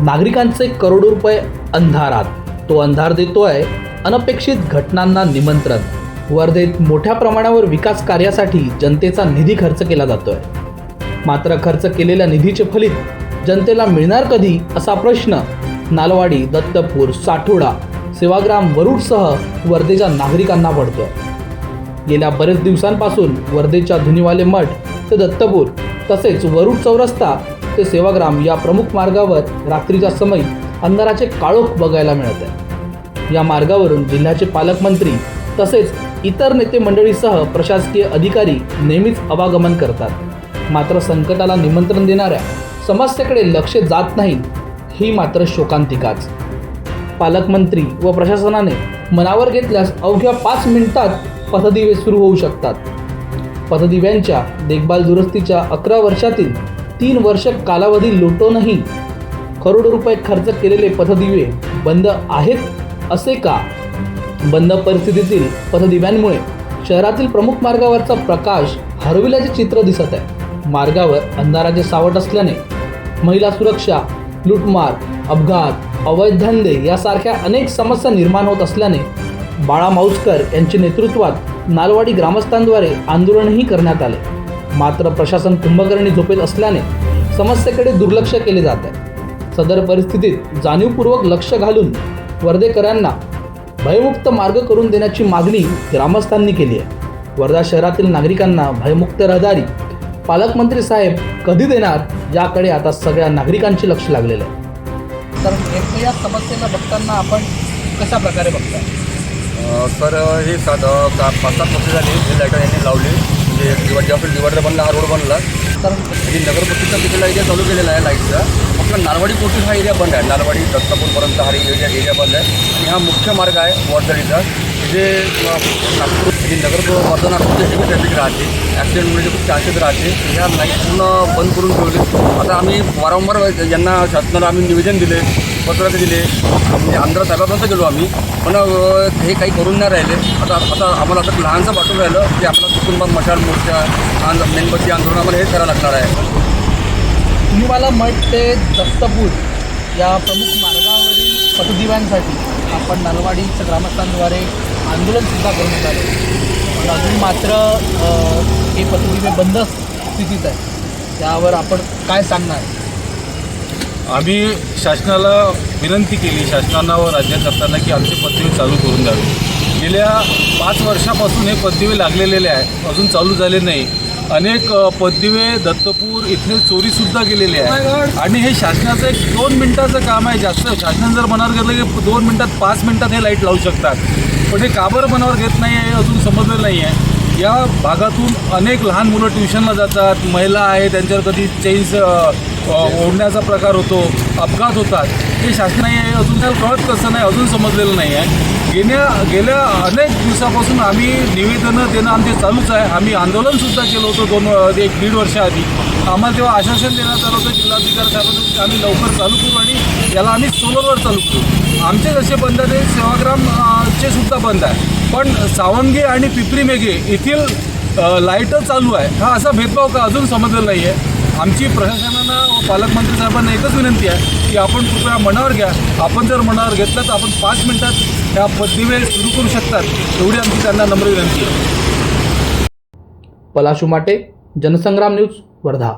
नागरिकांचे करोडो रुपये अंधारात. तो अंधार देतोय अनपेक्षित घटनांना निमंत्रण. वर्धेत मोठ्या प्रमाणावर विकास कार्यासाठी जनतेचा निधी खर्च केला जातोय. मात्र खर्च केलेल्या निधीचे फलित जनतेला मिळणार कधी असा प्रश्न नालवाडी दत्तपूर साठोडा सेवाग्राम वरुडसह वर्धेच्या नागरिकांना पडतोय. गेल्या बरेच दिवसांपासून वर्धेच्या धुनीवाले मठ ते दत्तपूर तसेच वरुड चौरस्ता ते सेवाग्राम या प्रमुख मार्गावर रात्रीच्या समयी अंधाराचे काळोख बघायला मिळत आहे या मार्गावरून जिल्ह्याचे पालकमंत्री तसेच इतर नेते मंडळीसह प्रशासकीय अधिकारी नेहमीच अवागमन करतात. मात्र संकटाला निमंत्रण देणाऱ्या समस्येकडे लक्ष जात नाही ही मात्र शोकांतिकाच. पालकमंत्री व प्रशासनाने मनावर घेतल्यास अवघ्या पाच मिनिटात पथदिवे सुरू होऊ शकतात. पथदिव्यांच्या देखभाल दुरुस्तीच्या अकरा वर्षातील तीन वर्ष कालावधी लोटूनही करोडो रुपये खर्च केलेले पथदिवे बंद आहेत असे का? बंद परिस्थितीतील पथदिव्यांमुळे शहरातील प्रमुख मार्गावरचा प्रकाश हरविल्याचे चित्र दिसत आहे. मार्गावर अंधाराचे सावट असल्याने महिला सुरक्षा लूटमार अपघात अवैध धंदे यासारख्या अनेक समस्या निर्माण होत असल्याने बाळा माऊसकर यांच्या नेतृत्वात नालवाडी ग्रामस्थांद्वारे आंदोलनही करण्यात आले. मात्र प्रशासन कुंभकर्णी झोपेत असल्याने समस्येकडे दुर्लक्ष केले जात आहे. सदर परिस्थितीत जाणीवपूर्वक लक्ष घालून वर्धेकरांना भयमुक्त मार्ग करून देण्याची मागणी ग्रामस्थांनी केली आहे. वर्धा शहरातील नागरिकांना भयमुक्त रहदारी पालकमंत्री साहेब कधी देणार याकडे आता सगळ्या नागरिकांचे लक्ष लागलेलं आहे. तर या समस्येला बघताना आपण कशा प्रकारे बघताय? सर हे सात का पाच सात वर्ष झाली हे लाईटर यांनी लावली. म्हणजे डिवायड जेव्हा डिवायडर बनला हा रोड बनला. तर आणि नगरपतीचा तिकडला एरिया चालू केलेला आहे लाईटचा आपला नालवाडी कोटी हा एरिया बंद आहे. नालवाडी दत्तापूरपर्यंत हा एरिया एरिया बंद आहे. आणि हा मुख्य मार्ग आहे वर्धनीचा जे नागपूर नगर वर्धा नागपूरचे हेवी ट्रॅफिक राहते. ॲक्सिडेंट होण्याचे खूप चान्सेस राहते. ह्या लाइट पूर्ण बंद करून ठेवले. आता आम्ही वारंवार यांना शासनाला आम्ही निवेदन दिले पत्र दिले. म्हणजे आमदार साहेबांपर्यंत गेलो आम्ही. पण हे काही करून नाही राहिले. आता आता आम्हाला आता लहानसं वाटून राहिलं की आपला कुटुंब मशाल मोर्चा मेणबत्ती आंदोलन आम्हाला हे करावं लागणार आहे. तुम्हाला मठ ते दत्तपूर या प्रमुख मार्गावरील पथदिव्यांसाठी आपण नलवाडीच्या ग्रामस्थांद्वारे आंदोलनसुद्धा करण्यात आले. पण अजून मात्र हे पथदिवे बंद स्थितीत आहे त्यावर आपण काय सांगणार? आम्ही शासनाला विनंती केली शासनांना व राज्यकर्त्यांना की आमचे पदवी चालू करून द्यावे. गेल्या पाच वर्षापासून हे पदवी लागलेले आहे अजून चालू झाले नाही. अनेक अ, दत्तपूर इथले चोरीसुद्धा गेलेले आहे आणि हे शासनाचं एक दोन मिनटाचं काम आहे जास्त. शासन जर मनावर घेतलं की दोन मिनटात पाच मिनटात हे लाइट लावू शकतात. पण हे का बरं मनावर घेत नाही आहे अजून समजलेलं नाही आहे. या भागातून अनेक लहान मुलं ट्युशनला जातात महिला आहे त्यांच्यावर कधी चेन्स ओढण्याचा प्रकार होतो अपघात होतात हे शासनाने आहे अजून त्याला कळत कसं नाही अजून समजलेलं नाही आहे. गेल्या गेल्या अनेक दिवसापासून आम्ही निवेदनं देणं आमचे चालूच आहे. आम्ही आंदोलनसुद्धा केलं होतं दोन एक दीड वर्षाआधी आम्हाला तेव्हा आश्वासन देण्यात आलं होतं जिल्हाधिकारी साहेबांचं की आम्ही लवकर चालू करू आणि याला आम्ही सोलरवर चालू करू. आमचे जसे बंद आहे ते सेवाग्राम चे सुद्धा बंद आहे. पण सावंगे आणि पिपरी मेघे येथील लाईटं चालू आहे. हा असा भेदभाव का अजून समजलेला नाही आहे आमची प्रशासनानं व पालकमंत्री साहेबांना एकच विनंती आहे की आपण कृपया मनावर घ्या. आपण जर मनावर घेतलं तर आपण पाच मिनिटात ह्या पदवी सुरू करू शकतात. एवढी आमची त्यांना नम्र विनंती आहे. पलाशु माटे जनसंग्राम न्यूज वर्धा.